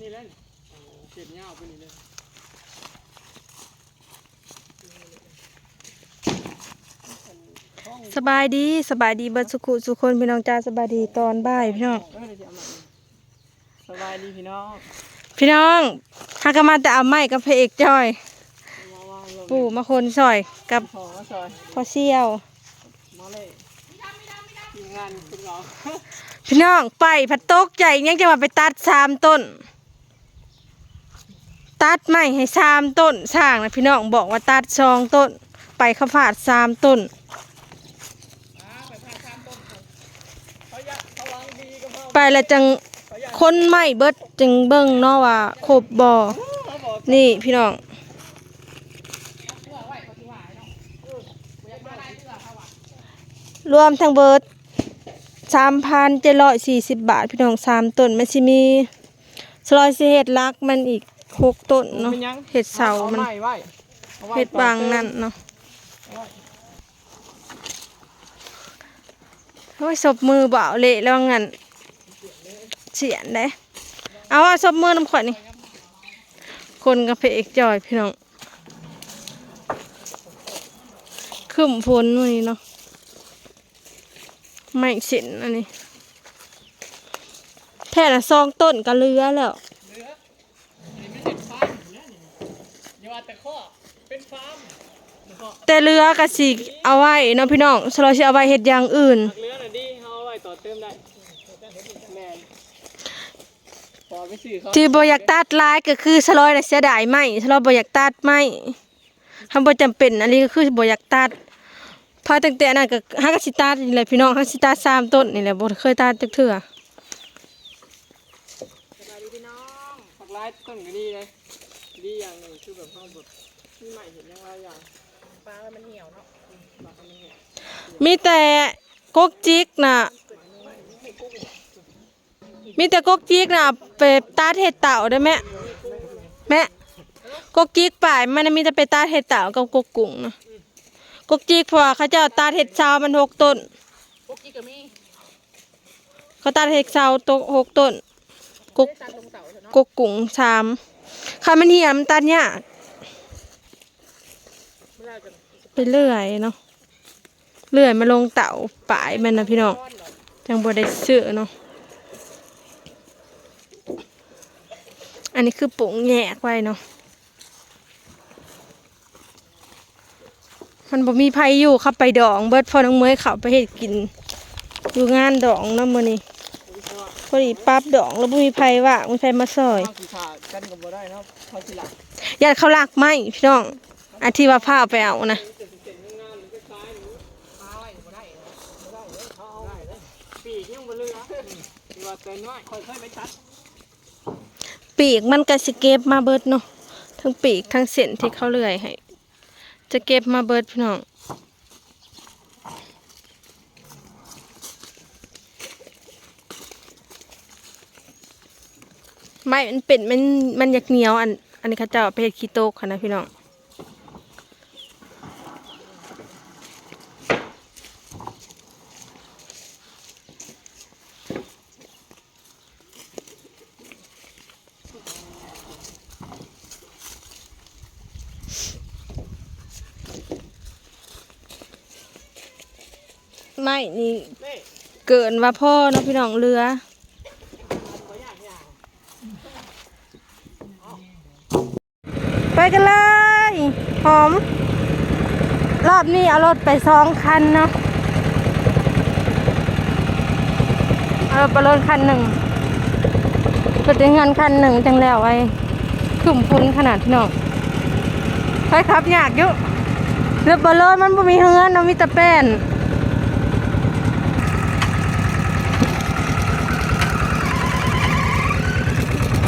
นี่เล่นเจ็ดเงาไปนี่เลยสบายดีสบายดีเบิดสุขุสุคนพี่น้องจ้าสบายดีตอนบ่ายพี่น้อง เออเดี๋ยวจะเอามาสบายดีพี่น้องพี่น้องหากนมาแต่เอาไม้กับพระเอกจอย มาว่าลงปู่มาคนซอยกับขอมาซอยพ่อเชี่ยว มาเลยทีมงานคุณเราพี่น้องไปพัดตกใจยังจะมาไปตัดสามต้น ตัดไม้ให้สามต้นสร้างนะพี่น้องบอกว่าตัดสองต้น ไปเขาฝาดสามต้นเขาอยากเขาหวังดีกับเขาไปแล้วจังคนไม่เบิดจึงเบิ่งเนาะว่าครบบ่อนี่พี่น้องรวมทั้งเบิดสามพันเจ็ดร้อยสี่สิบบาท พี่น้องสามต้นมันสิมีสลอยสิเห็ดลักมันอีก หกต้นเนาะเป็นยังเห็ดเสามันอไม้ไว้อาไว้เห็ดบางนั่นเนาะโอ้ยศพมือเบาเละแล้วงั้นเสียนได้เอาว่าศพมือน้ำขวัญนี่คนกับเพเอกจอยพี่น้องขึ้นฝนวันนี้เนาะไม่เสินอันนี้แค่ละซองต้นก็เลือแล้ว เหลือนี่ไม่เห็ดฟาร์มอยู่แล้วนี่อย่าว่า แต่ข้อเป็นฟาร์มแล้วก็แต่เรือกะสิเอาไว้เนาะพี่น้องสเราสิเอาไว้เฮ็ดอย่างอื่นหักเรือน่ะดีเขาเอาไว้ต่อเติมได้แม่นพอไปซื้อเขาที่บ่อยากตัดลายก็คือสลอยน่ะเสียดายไหมสลอยบ่อยากตัดไหมถ้าบ่จำเป็นอันนี้ก็คือบ่อยากตัดพอตั้งแต่นั้นก็ฮักก็สิตัดนี่แหละพี่น้องฮักสิตัดสามต้นนี่แหละบ่เคยตัดจักเทื่อสบายดีพี่น้องผักไร้ต้นก็ดีเลย ดีอย่างหนึ่งคือแบบเขาแบบมีใหม่เห็นยังไรอย่างปลามันเหี่ยวเนาะปลามันเหี่ยวมีแต่กกจิกน่ะ มีแต่กกจิกน่ะไปตัดเห็ดเต่าได้ไหมแม่กกจิกป่ายมันน่ะมีแต่ไปตัดเห็ดเต่ากับกกกุ้งนะกกจิกเพราะว่าเขาเจ้าตัดเห็ดเช้ามันหกต้นพวกกี้ก็มีเขาตัดเห็ดเช้าตกหกต้นกกตัดลงเต่าเถอะเนาะกกกุ้งสาม คันมันเหี่ยมันตัดยากไม่ได้กันไปเรื่อยเนาะเรื่อยมาลงเต่าป่ายมันนะพี่น้องจังบ่ได้ซื้อเนาะอันนี้คือปุ๋งแยกไว้เนาะมันบ่มีไผอยู่ขับไปดอง เบิดพอน้องเมยเขาไปเฮ็ดกิน อยู่งานดองเนาะมื้อนี้ พอดีปั๊บดองแล้วบ่มีไผว่างมีไผมาซอยข้าวสีขากันกับบ่ได้เนาะข้าวสีหลักญาติเขาลากไม้พี่น้องอันที่ว่าพาเอาไปเอานะปลาไว้บ่ได้บ่ได้เลยเขาเอาได้เลยปีกยังบ่เลือที่ว่าน้อยค่อยๆไปตัดปีกมันก็สิเก็บมาเบิดเนาะทั้งปีกทั้งเส้นที่เขาเลื่อยให้จะเก็บมาเบิดพี่น้อง ไม่มันเป็นมันมันอยากเหนียวอัน อันนี้เขาเจะเอาไปเฮ็ดขี้โตกค่ะนะพี่น้องไม่นี่เกินว่าพ่อเนาะพี่น้องเรือ ไปกันเลย หอม รอบนี้เอารถไปสองคันเนาะเอารถไปรถคันหนึ่งรถได้เงินคันหนึ่งจังแล้วไว้ขึ้นพุนขนาดพี่น้องไปครับอยากยุเรือบอลรถมันบ่มีเฮือนเนาะมีแต่แป้น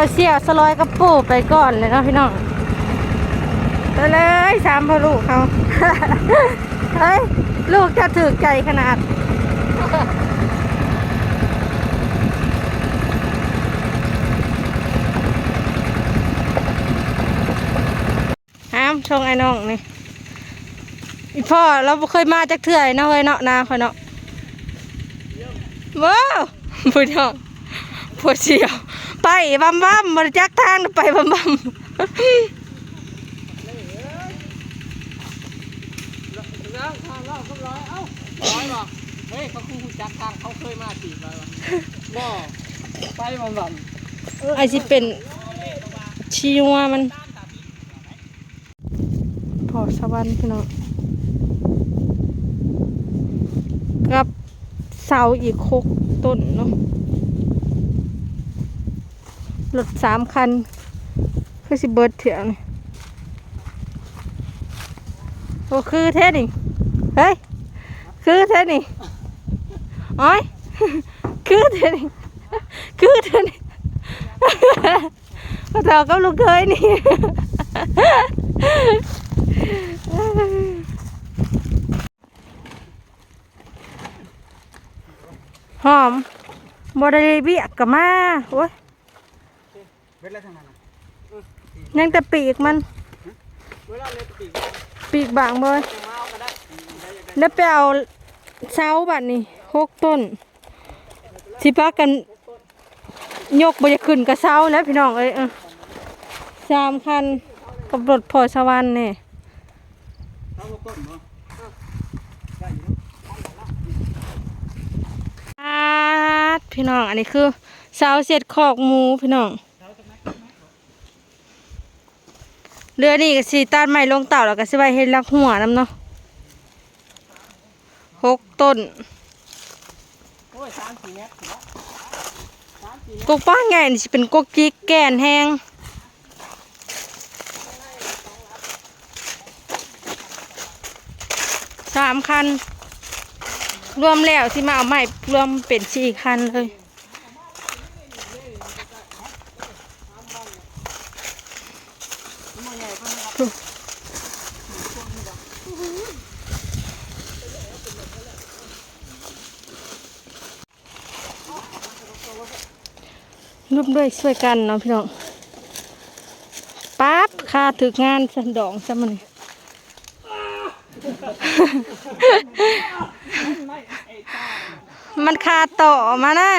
อเสียสลอยกระปูไปก่อนเลยเนาะพี่น้องไปเลยสามพ่อลูกเขาเฮ้ยลูกจะถือใจขนาดห้ามชงไอ้น้องนี่อีพ่อเราเคยมาจากเถื่อยเนาะเฮ้ยเนาะนาคอยเนาะว้าวพูดเนาะ พวเชียวไปบัมบัมบริจักทางไปบัมบัมแล้วทางเราก็ร้อยเอ้าร้อยบ่เฮ้ยเขาคู่จักทางเขาเคยมาจีบไปวะบ่ไปบ่บ่ไอสิเป็นชีวามันพอสวรรค์พี่น้องกับเสาอีกหกต้นเนาะ รถสามคันคือสิเบิร์ดเถียงนี่โอ้คือแท้นี่เฮ้ยคือแท้นี่อ้อยคือแท้นี่คือแท้นี่พอเธอก็ลูกเคยนี่หอมบไดเบียกกับมาโอ้ย เบ็ดแล้วทางนั้นน่ะยังแต่ปีกมัน เวลาเล่นปีกปีกบางเบยจะมาเอาก็ได้แล้วไปเอาเสาบัดนี้หกต้นสิพากันยกบจะขึ้นกับเสาแล้วพี่น้องเอ้ยเออสามคันกับรถพอสวรรค์เนี่ยเท้าลูกต้นเนาะอาดพี่น้องอันนี้คือเสาเสร็จคอกหมูพี่น้อง เรือนี่ก็สีตัดไม้ลงเต่าแล้วก็สิไว้เฮ็ดลักหัวน้ำเนาะหกต้นโกกป้าใหญ่นี่สิเป็นกกจิกแก่นแห้งสามคัน รวมแล้วที่มาเอาใหม่รวมเป็นสี่คันเลย ร่วมด้วยช่วยกันเนาะพี่น้องปั๊บค่าถึกงานสันดองซะมันมันคาต่อมานะ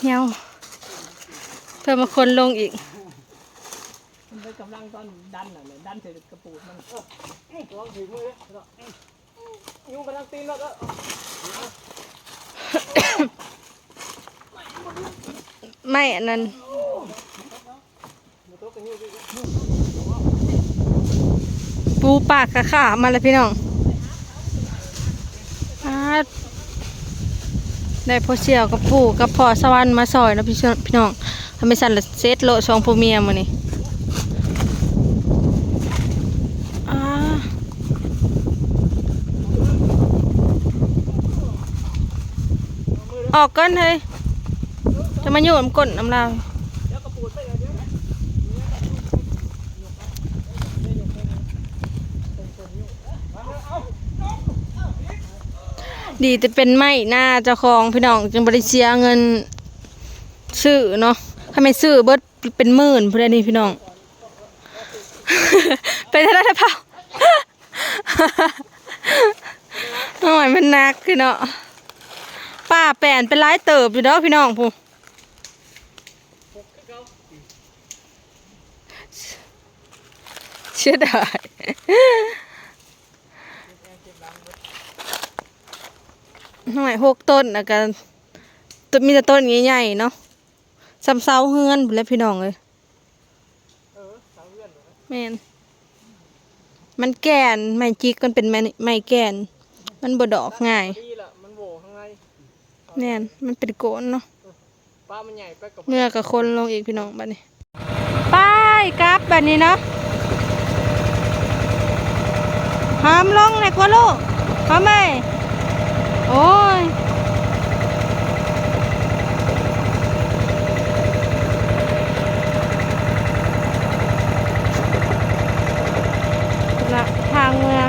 เหี่ยวเพิ่มมาคนลงอีกมันเป็นกำลังตอนดันน่ะเลยดันเสร็จกระปูดมันเออเอ้ ยุงมาทางกำลังตีนแล้วก็ไม่อันนั้นปูปากกะขามาแล้วพี่น้องได้พอเชียวกับปูกับพ่อสวรรค์มาซอยนะพี่ชพี่น้องทำไมสั่นละเซตโลสองพ่อเมียมานี่ ออกกันเฮ้ยจะมาอยู่น้ำก้นน้ำลาวดีแต่เป็นไม้หน้าเจ้าของพี่น้องจึงบริเสียเงินซื้อเนาะถ้าไม่ซื้อเบิดเป็นหมื่นพูดได้นี่พี่น้องเป็นอะไรนะเปล่าโอ้ยมันหนักคือเนาะ นเป็นร้ายเติบอยู่เนาะพี่น้องพูเชื่อได้หน่อยหกต้นแล้วกันต้นมีแต่ต้นใหญ่ๆเนาะซ้ำเสาเฮือนแล้วพี่น้องเลยเออสาวเพื่อนแมนมันแก่นไม้จิกมันเป็นไม้ไม้แก่น มันบ่ดอกง่าย ดีละมันโหวข้างใน แน่นมันเป็นโกนเนาะปลามันใหญ่ไปกับเมื่อกับคนลงอีกพี่น้องบัดนี้ไปกลับบัดนี้เนาะหามลงเลยกว่าลูกหามไหมโอ้ยละทางเมื่อ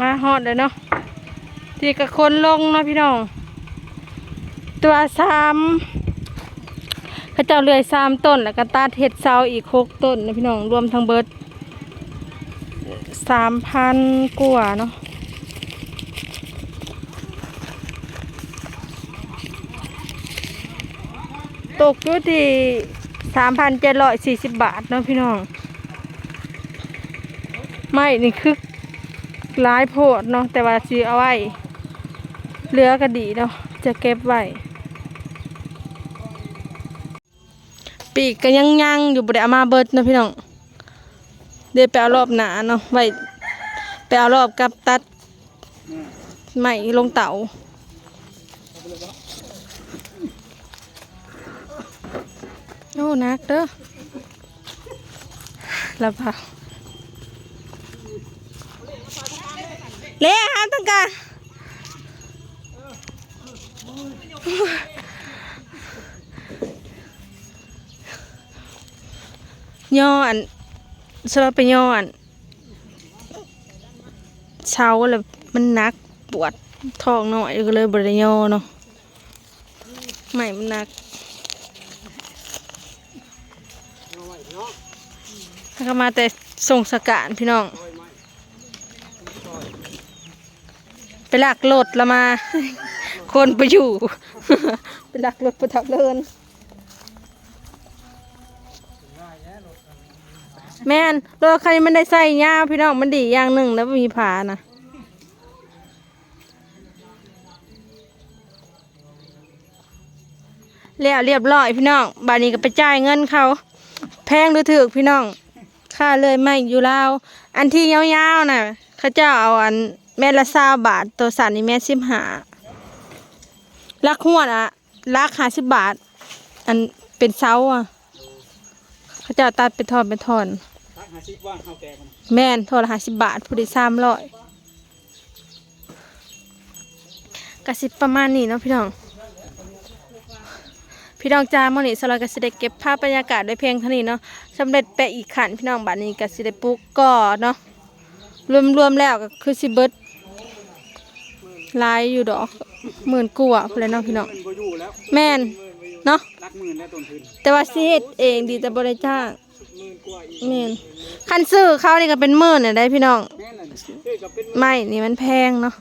มาฮอ ดเลยเนาะที่กับคนลงเนาะพี่น้อง ตัวสามเขาเจ้าเลื่อยสามต้น แล้วก็ตัดเห็ดเสาอีกหกต้นนะพี่น้องรวมทั้งเบิดสามพันกว่าเนาะตกอยู่ที่สามพันเจ็ดร้อยสี่สิบบาทเนาะพี่น้อง ไม่นี่คือ ร้ายโพดเนาะแต่ว่าซื้อเอาไว้เหลือก็ดีเนาะจะเก็บไว้ปีกก็ยังยังอยู่บ่ได้เอามาเบิดเนาะพี่น้องเดี๋ยวไปเอารอบหนาเนาะไว้ไปเอารอบกับตัดใหม่ลงเตาโอ้นักเด้อแล้วเปล่า เละฮะตั้งการย่ออันสำหรับไปย่ออันเช้าแล้วมันหนักปวดท้องหน่อยก็เลยบริยอเนาะไม่มันหนักแล้วก็มาแต่ส่งสการพี่น้อง ไปลักรถล้วมา คนไปอยู่ ไปลักรถไปทับเลินแม่นรถคันนี้มันได้ใส่ยาพี่น้องมันดีอย่างหนึ่งแล้วมีผานะแล้วเรียบร้อยพี่น้องบานนี้ก็ไปจ่ายเงินเขา แพงหรือถือพี่น้องค่าเลยไม่อยู่แลาวอันที่ยาวๆน่ะเขาเจ้าเอาอัน แม่ละซาบาท ตัวสันนี่แม่สิบหาลักหัวอะลักหาสิบบาท อันเป็นเสาอะ เขาเจ้าตัดเป็นทอนเป็นทอนตักหาซิว่างข้าวแกงมันแม่นโทรหาสิบบาท ผู้ใดสามร้อยกสิประมาณนี้เนาะพี่น้อง พี่น้องจ้ามื่อนี้สลอยกสิได้เก็บภาพบรรยากาศได้เพียงเท่านี้เนาะสำเร็จไปอีกขันพี่น้องบัดนี้กสิได้ปลูกก่อเนาะรวมๆแล้วก็คือสิเบิดห ลายอยู่ดอกหมื่นกว่าพุ่นแหล้วเนาะพี่น้องเงินบ่อยู่แล้วแม่นเนาะรักหมื่นแล้วต้นทุนแต่ว่าสิเฮ็ดเองดีแต่บ่ได้จ้างหมื่นกว่าอีกแม่นคันซื้อเขานี่ก็เป็นหมื่นน่ะได้พี่น้อง แม่นเลยเอ้ยก็เป็นไม่นี่มันแพงเนาะ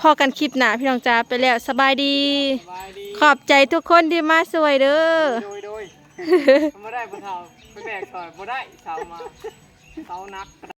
พอกันคลิปหนาพี่น้องจ้าไปแล้วสบายดี สบายดีขอบใจทุกคนที่มาสวยเด้อ โดยโดยไม่ได้บ่เท่าไปแบกถอยบ่ได้เสามาเสานัก